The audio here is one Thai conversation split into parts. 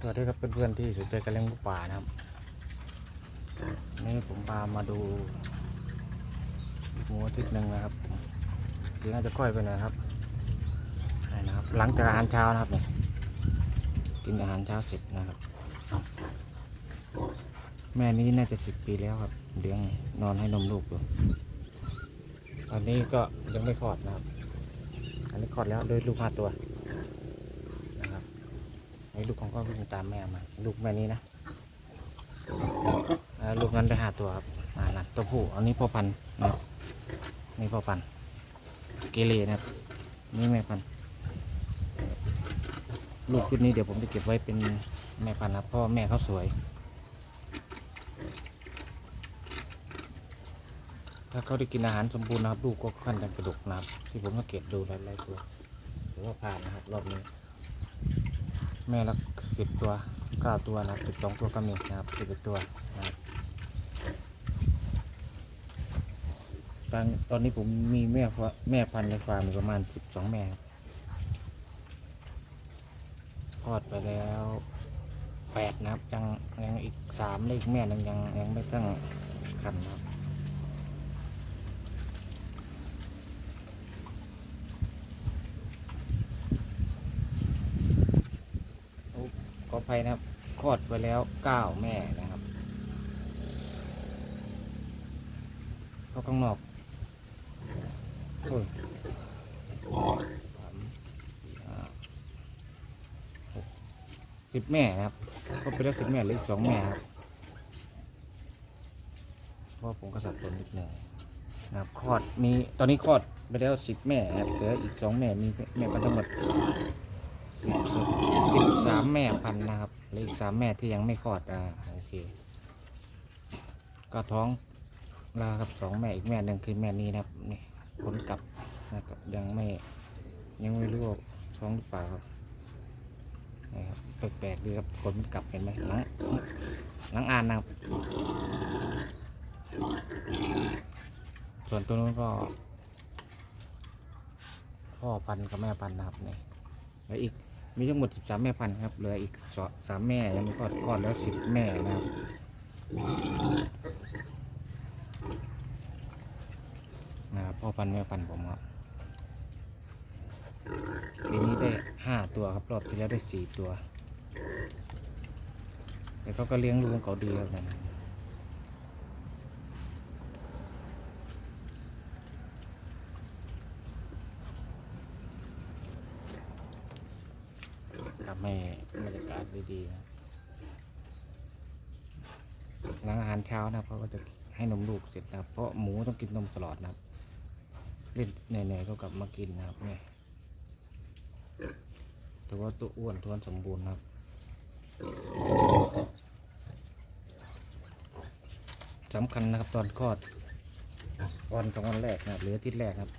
สวัสดีครับเพื่อนๆที่สนใจการเลี้ยงลูกป่านะครับนี่ผมพามาดูหมูอาทิตย์หนึ่งนะครับเสียงอาจจะค่อยไปหน่อยครับนี่นะครับ หลังจากอาหารเช้านะครับเนี่ยกินอาหารเช้าเสร็จนะครับ แม่นี้น่าจะสิบปีแล้วครับเลี้ยงนอนให้นมลูกอยู่ตอนนี้ก็ยังไม่คลอดนะครับ อันนี้คลอดแล้วด้วยลูกห้าตัว ไอ้ลูกของก็วิ่งตามแม่มา ลูกแม่นี้นะแล้วลูกนั้นได้หาตัวครับอ่านั่นตัวผู้อันนี้พ่อพันธุ์นะนี่พ่อพันธุ์เกเรนะครับนี่แม่พันธุ์ลูกชุดนี้เดี๋ยวผมจะเก็บไว้เป็นแม่พันธุ์นะครับเพราะว่าแม่เขาสวย ถ้าเขาได้กินอาหารสมบูรณ์นะครับลูกก็ขั้นกันกระดกนะครับที่ผมสังเกตดูหลายๆตัวถือว่าผ่านนะครับรอบนี้ แม่ละสิบตัวเก้าตัวนะครับสิบสองตัวก็มีนะครับสิบเอ็ดตัวนะครับตอนตอนนี้ผมมีแม่ฟาแม่พันธุ์ในฟาร์มประมาณสิบสองแม่ครับคลอดไปแล้วแปดนะครับยังยังอีกสามเลขแม่หนึ่งยังยังไม่ตั้งคันนะครับ ขออ ภัยนะครับคลอดไปแล้วเก้าแม่นะครับเข้าข้างนอกโอ้ยสามสี่ห้าหกสิบแม่ครับก็ไปแล้วสิบแม่เหลืออีกสองแม่ครับเพราะผมก็สับสนนิดหนึ่งนะครับคลอดมีตอนนี้คลอดไปแล้วสิบแม่ครับเหลืออีกสองแม่มีแม่พันธุ์ทั้งหมด สิบสามแม่พันนะครับเหลืออีกสามแม่ที่ยังไม่คลอดอ่าโอเค ก็ท้องล้วครับสองแม่อีกแม่หนึ่งคือแม่นี้นะครับนี่ผลกลับนะครับยังไม่ยังไม่รู้ว่าท้องหรือเปล่าครับนี่ครับแปลกๆดีครับผลมันกลับเห็นไหมหลังหลังอ่านนะครับ ส่วนตัวนู้นก็ พ่อพันธุ์กับแม่พันธุ์นะครับนี่แล้วอีก มีทั้งหมด 13 แม่พันธุ์ครับ เหลืออีกสามแม่ยังไม่คลอดคลอดแล้ว 10 แม่นะครับนะครับพ่อพันธุ์แม่พันธุ์ผมครับปีนี้ได้ 5 ตัวครับ รอบที่แล้วได้ 4 ตัว แต่เขาก็เลี้ยงลูกเขาดีครับนะทำให้บรรยากาศดีๆนะหลังอาหารเช้านะครับเขาก็จะให้นมลูกเสร็จนะเพราะหมูต้องกินนมตลอดนะครับเล่นเหนื่อยๆก็กลับมากินนะครับเนี่ยถือว่าตัวอ้วนท้วนสมบูรณ์นะครับ สำคัญนะครับตอนคลอดวันสองวันแรกนะครับหรืออาทิตย์แรกครับ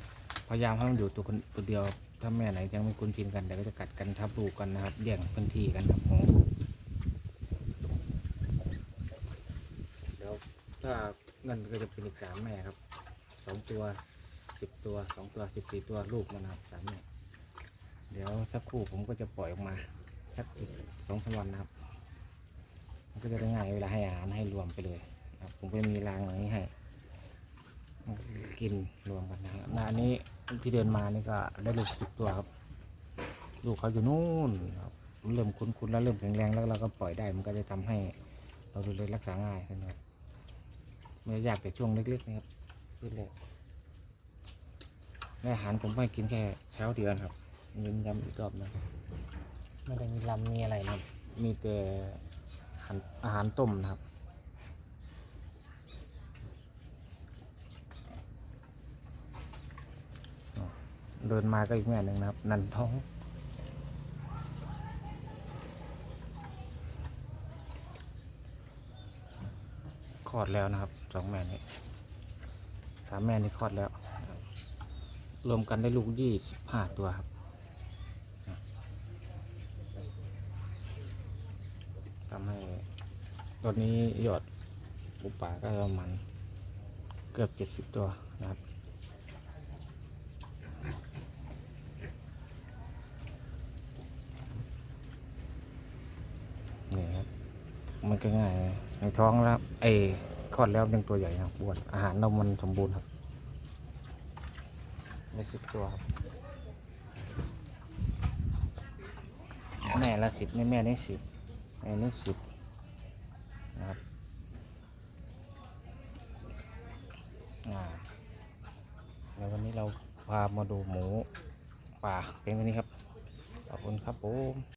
พยายามให้มันอยู่ตัวคนตัวเดียว ถ้าแม่ไหนยังไม่คุ้นชินกันเดี๋ยวก็จะกัดกันทับลูกกันนะครับแย่งพื้นที่กันครับของลูกเดี๋ยวถ้าเงินก็จะเป็นอีกสามแม่ครับสองตัวสิบตัวสองตัวสิบสี่ตัวลูกมันนะครับสามแม่เดี๋ยวสักครู่ผมก็จะปล่อยออกมาสักอีกสองสามวันนะครับมันก็จะได้ง่ายเวลาให้อาหารให้รวมไปเลยครับผมก็มีรางอย่างนี้ให้กินรวมกันนะครับอันนี้ ที่เดินมานี่ก็ได้ลูกสิบตัวครับ ลูกเขาอยู่นู่นครับเริ่มคุ้นๆแล้วเริ่มแข็งแรงแล้วเราก็ปล่อยได้มันก็จะทำให้เราดูแลรักษาง่ายขึ้นครับไม่ยากแต่ช่วงเล็กๆนะครับเล็กๆและอาหารผมให้กินแค่เช้าเดือนครับยืนย้ำอีกรอบนะไม่ได้มีลำมีอะไรนะมีแต่อาหารอาหารต้มนะครับ เดินมาก็อีกแม่หนึ่งนะครับ นันท้อง คลอดแล้วนะครับสองแม่นี้สามแม่นี้คลอดแล้ว รวมกันได้ลูกยี่สิบห้าตัวครับทำให้ตอนนี้ยอดปูป่าก็ประมาณเกือบเจ็ดสิบตัวนะครับ มันก็ง่ายในท้องแล้วเอยคลอดแล้วยังตัวใหญ่นะครับอ้วนอาหารเรามันสมบูรณ์ครับไม่สิบตัวครับแม่ละสิบแม่แม่นี่สิบแม่นี่สิบนะครับอ่าแล้ววันนี้เราพามาดูหมูป่าเป็นวันนี้ครับ ขอบคุณครับผม